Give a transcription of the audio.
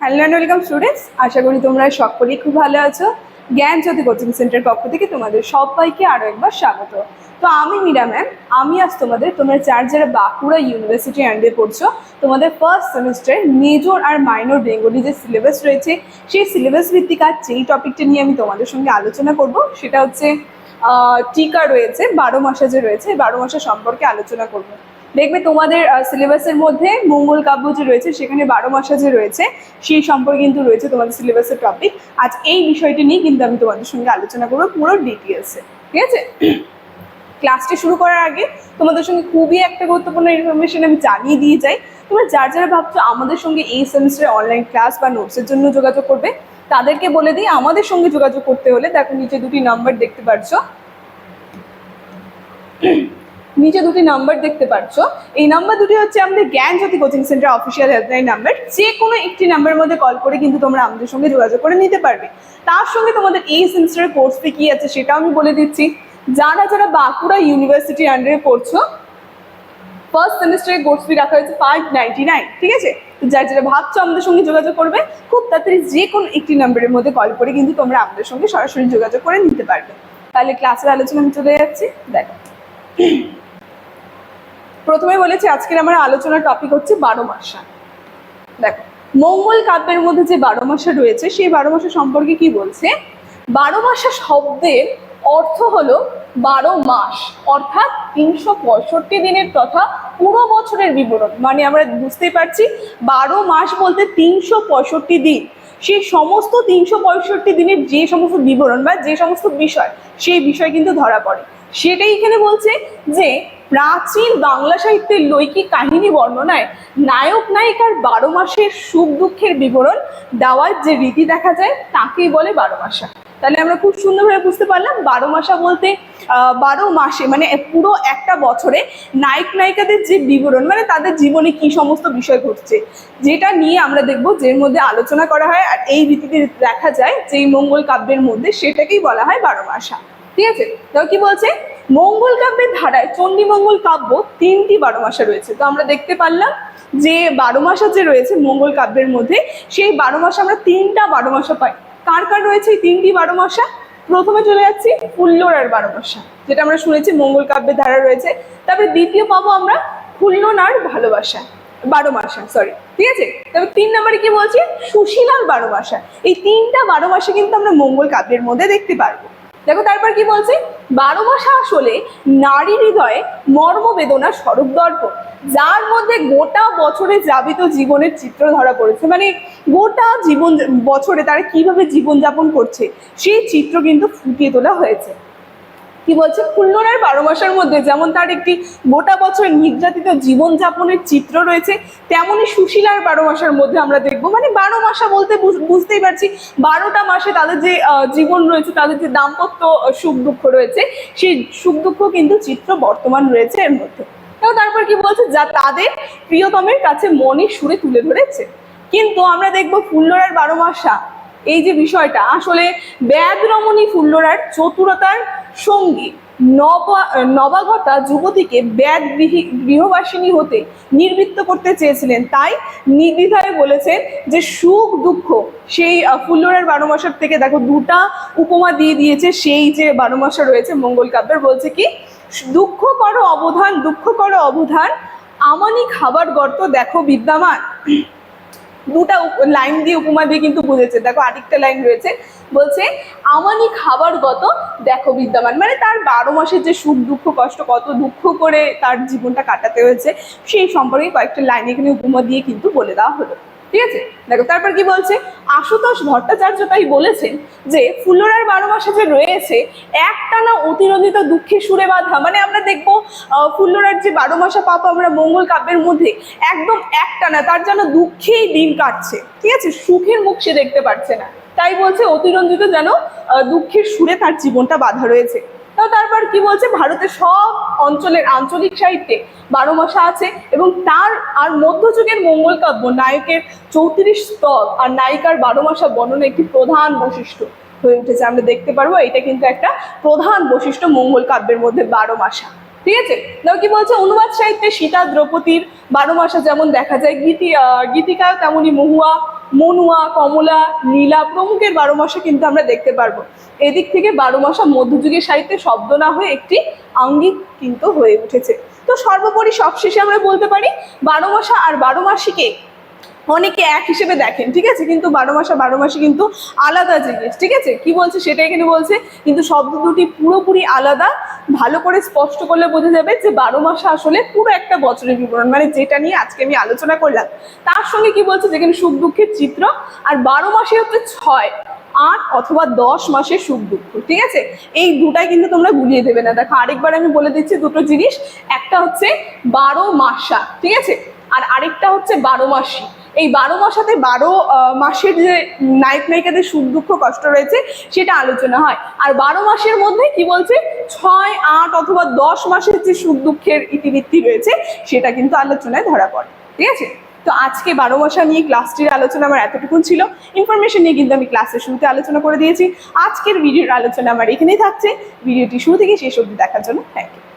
Hello and welcome students আশা করি তোমরা সকলেই খুব ভালো আছো। জ্ঞান জ্যোতি কোচিং সেন্টার পক্ষ থেকে তোমাদের সবাইকে আরও একবার স্বাগত। তো আমি মীরা ম্যাম আমি আজ তোমাদের তোমরা চার যারা বাঁকুড়া ইউনিভার্সিটি আন্ডারে পড়ছো, তোমাদের ফার্স্ট সেমিস্টার মেজর আর মাইনর বেঙ্গলি যে সিলেবাস রয়েছে, সেই সিলেবাস ভিত্তিক আজ যেই টপিকটা নিয়ে আমি তোমাদের সঙ্গে আলোচনা করব, সেটা হচ্ছে টিকা রয়েছে, বারো মাসে যে রয়েছে বারো মাসের সম্পর্কে আলোচনা করব। দেখবে তোমাদের সিলেবাসের মধ্যে মঙ্গল কাব্য যে রয়েছে, সেখানে বারো মাসে যে রয়েছে, সেই সম্পর্কে কিন্তু রয়েছে তোমাদের সিলেবাসের টপিক আজ এই বিষয়টি নিয়ে কিন্তু আমি তোমাদের সঙ্গে আলোচনা করব পুরো ডিটেলসে ঠিক আছে? ক্লাসটি শুরু করার আগে তোমাদের সঙ্গে খুবই একটা গুরুত্বপূর্ণ ইনফরমেশন আমি জানিয়ে দিয়ে যাই। তোমরা যার যারা ভাবছ আমাদের সঙ্গে এই সেমিস্টারে অনলাইন ক্লাস বা নোটসের জন্য যোগাযোগ করবে, তাদেরকে বলে দিই আমাদের সঙ্গে যোগাযোগ করতে হলে দেখো নিচে দুটি নাম্বার দেখতে পাচ্ছ নিচে দুটি নাম্বার দেখতে পাচ্ছ এই নাম্বার দুটি হচ্ছে আমাদের Gyan Jyoti coaching centre official helpline number. যে কোনো একটি নাম্বারের মধ্যে কল করে কিন্তু তোমরা আমাদের সঙ্গে যোগাযোগ করে নিতে পারবে। তার সঙ্গে তোমাদের এই সেমিস্টারের কোর্স ফি কি আছে সেটাও আমি বলে দিচ্ছি। যারা যারা বাঁকুড়া ইউনিভার্সিটি আন্ডারে পড়ছো ফার্স্ট সেমিস্টারের কোর্স ফি রাখা হয়েছে ফাইভ নাইনটি নাইন ঠিক আছে? তো যার, যারা ভাবছ আমাদের সঙ্গে যোগাযোগ করবে, খুব তাড়াতাড়ি যে কোনো একটি নাম্বারের মধ্যে কল করে কিন্তু তোমরা আমাদের সঙ্গে সরাসরি যোগাযোগ করে নিতে পারবে। তাহলে ক্লাসের আলোচনা আমি চলে যাচ্ছি। দেখো। প্রথমে বলেছি আজকের আমার আলোচনার টপিক হচ্ছে বারো মাসা। দেখো, মঙ্গল কাব্যের মধ্যে যে বারো মাসা রয়েছে, সেই বারো মাসা সম্পর্কে কি বলছে? বারো মাসা শব্দের অর্থ হলো বারো মাস, অর্থাৎ তিনশো পঁয়ষট্টি দিনের তথা পুরো বছরের বিবরণ। মানে আমরা বুঝতেই পারছি, বারো মাস বলতে তিনশো পঁয়ষট্টি দিন। সেই সমস্ত তিনশো পঁয়ষট্টি দিনের যে সমস্ত বিবরণ বা যে সমস্ত বিষয়, সেই বিষয় কিন্তু ধরা পড়ে। সেটাই এখানে বলছে যে, প্রাচীন বাংলা সাহিত্যের লৈকিক কাহিনী বর্ণনায় নায়ক নায়িকার বারো মাসের সুখ দুঃখের বিবরণ দেওয়ার যে রীতি দেখা যায়, তাকেই বলে বারো মাসা। তাহলে আমরা খুব সুন্দরভাবে বুঝতে পারলাম বারো মাসা বলতে বারো মাসে মানে পুরো একটা বছরে নায়ক নায়িকাদের যে বিবরণ মানে তাদের জীবনে কি সমস্ত বিষয় ঘটছে, যেটা নিয়ে আমরা দেখব যের মধ্যে আলোচনা করা হয় আর এই রীতিতে দেখা যায় যে মঙ্গল কাব্যের মধ্যে সেটাকেই বলা হয় বারো মাসা। ঠিক আছে? তো কি বলছে? মঙ্গল কাব্যের ধারায় চণ্ডীমঙ্গল কাব্য তিনটি বারো মাসা রয়েছে। তো আমরা দেখতে পারলাম যে বারো মাসা যে রয়েছে মঙ্গল কাব্যের মধ্যে, সেই বারো মাসে আমরা তিনটা বারো মাসা পাই। কার কার রয়েছে এই তিনটি বারো মাসা প্রথমে চলে যাচ্ছি ফুল্লোর আর বারো মাসা যেটা আমরা শুনেছি মঙ্গল কাব্যের ধারা রয়েছে। তারপরে দ্বিতীয় পাবো আমরা ফুল্লোনার ভালোবাসা বারো মাসা সরি ঠিক আছে? তারপর তিন নম্বরে কি বলছি? সুশীলার বারো মাসা এই তিনটা বারো মাসে কিন্তু আমরা মঙ্গল কাব্যের মধ্যে দেখতে পারব। দেখো, তারপর কি বলছে? বারো মাসা আসলে নারী হৃদয়ে মর্ম বেদনা স্বরূপ দর্প যার মধ্যে গোটা বছরে যাবিত জীবনের চিত্র ধরা পড়েছে। মানে গোটা জীবন বছরে তারা কীভাবে জীবনযাপন করছে, সেই চিত্র কিন্তু ফুটিয়ে তোলা হয়েছে। কি বলছে? ফুল্লনার বারো মাসের মধ্যে যেমন তার একটি গোটা বছর নির্যাতিত জীবনযাপনের চিত্র রয়েছে তেমনই সুশীলার বারো মাসের মধ্যে আমরা দেখব। মানে বারো মাসা বলতে বুঝ- বুঝতেই পারছি, বারোটা মাসে তাদের যে জীবন রয়েছে, তাদের যে দাম্পত্য সুখ দুঃখ রয়েছে, সেই সুখ দুঃখ কিন্তু চিত্র বর্তমান রয়েছে এর মধ্যে। এবং তারপর কি বলছে? যা তাদের প্রিয়তমের কাছে মনে সুরে তুলে ধরেছে। কিন্তু আমরা দেখব ফুল্লরার বারো মাসা, এই যে বিষয়টা, আসলে ব্যাদ রমণী ফুল্লরার চতুরতার সঙ্গী। নবা, নবাগতা যুবতীকে ব্যাগ গৃহী- গৃহবাসিনী হতে নির্বৃত্ত করতে চেয়েছিলেন। তাই নির্দ্বিধায় বলেছেন যে সুখ দুঃখ সেই ফুল্লরার বারো মাসের থেকে দেখো দুটা উপমা দিয়ে দিয়েছে, সেই যে বারো মাসা রয়েছে মঙ্গল কাব্যের, বলছে কি, দুঃখ করো অবধান, দুঃখ করো অবধান, আমানি খাবার গর্ত দেখো বিদ্যমান। দুটা লাইন দিয়ে উপমা দিয়ে কিন্তু বুঝেছে। দেখো আরেকটা লাইন রয়েছে, বলছে, আমানি খাবার গত দেখো বিদ্যমান। মানে তার বারো মাসের যে সুখ, দুঃখ, কষ্ট, কত দুঃখ করে তার জীবনটা কাটাতে হয়েছে, সেই সম্পর্কে কয়েকটা লাইন এখানে উপমা দিয়ে কিন্তু বলে দেওয়া হলো। ঠিক আছে? দেখো, তারপর কি বলছে? আশুতোষ ভট্টাচার্য তাই বলেছেন যে, ফুল্লরার বারো মাসে যে রয়েছে, একটানা অতিরঞ্জিত দুঃখে সুরে বাঁধা। মানে আমরা দেখব ফুল্লরার যে বারো মাসা পাবো আমরা মঙ্গল কাব্যের মধ্যে একদম একটানা, তার যেন দুঃখেই দিন কাটছে। ঠিক আছে? সুখের মুখ সে দেখতে পাচ্ছে না। তাই বলছে, অতিরঞ্জিত যেন দুঃখের সুরে তার জীবনটা বাধা রয়েছে। তো তারপর কি বলছে? ভারতের সব অঞ্চলের আঞ্চলিক সাহিত্যে বারো মাসা আছে এবং তার আর মধ্যযুগের মঙ্গল কাব্য নায়কের চৌত্রিশ স্তর আর নায়িকার বারো মাসা বর্ণনা একটি প্রধান বৈশিষ্ট্য হয়ে উঠেছে। আমরা দেখতে পারব, এটা কিন্তু একটা প্রধান বৈশিষ্ট্য মঙ্গল কাব্যের মধ্যে বারো মাসা। ঠিক আছে? দেখো কি বলছে? অনুবাদ সাহিত্যে সীতা দ্রৌপদীর বারো মাসা যেমন দেখা যায়, গীতি গীতিকায় তেমনই মহুয়া মনুয়া, কমলা, নীলা প্রমুখের বারো মাসে কিন্তু আমরা দেখতে পারব। এদিক থেকে বারো মাসা মধ্যযুগের সাহিত্যে শব্দ না হয়ে একটি আঙ্গিক কিন্তু হয়ে উঠেছে। তো সর্বোপরি সবশেষে আমরা বলতে পারি, বারো মাসা আর বারো মাসিকে অনেকে এক হিসেবে দেখেন, ঠিক আছে? কিন্তু বারো মাসে বারো মাসে কিন্তু আলাদা জিনিস, ঠিক আছে? কি বলছে সেটা এখানে বলছে, কিন্তু শব্দ দুটি পুরোপুরি আলাদা, ভালো করে স্পষ্ট করলে বোঝা যাবে যে বারো মাসে আসলে পুরো একটা বছরের বিবরণ মানে যেটা নিয়ে আজকে আমি আলোচনা করলাম। তার সঙ্গে কি বলছে? যেখানে সুখ দুঃখের চিত্র, আর বারো মাসে হচ্ছে ছয়, আট অথবা দশ মাসের সুখ দুঃখ, ঠিক আছে? এই দুটাই কিন্তু তোমরা গুলিয়ে দেবে না। দেখো, আরেকবার আমি বলে দিচ্ছি দুটো জিনিস, একটা হচ্ছে বারো মাসা, ঠিক আছে? আর আরেকটা হচ্ছে বারো মাসি। এই বারো মাসাতে বারো মাসের যে নায়ক নায়িকাদের সুখ দুঃখ কষ্ট রয়েছে, সেটা আলোচনা হয়। আর বারো মাসের মধ্যে কি বলছে? ছয়, আট অথবা দশ মাসের যে সুখ দুঃখের ইতিবৃত্তি রয়েছে, সেটা কিন্তু আলোচনায় ধরা পড়ে। ঠিক আছে? তো আজকে বারো মাসা নিয়ে ক্লাসটির আলোচনা আমার এতটুকুন ছিল। ইনফরমেশন নিয়ে কিন্তু আমি ক্লাসের শুরুতে আলোচনা করে দিয়েছি। আজকের ভিডিওর আলোচনা আমার এখানেই থাকছে। ভিডিওটি শুরু থেকে শেষ অবধি দেখার জন্য থ্যাংক ইউ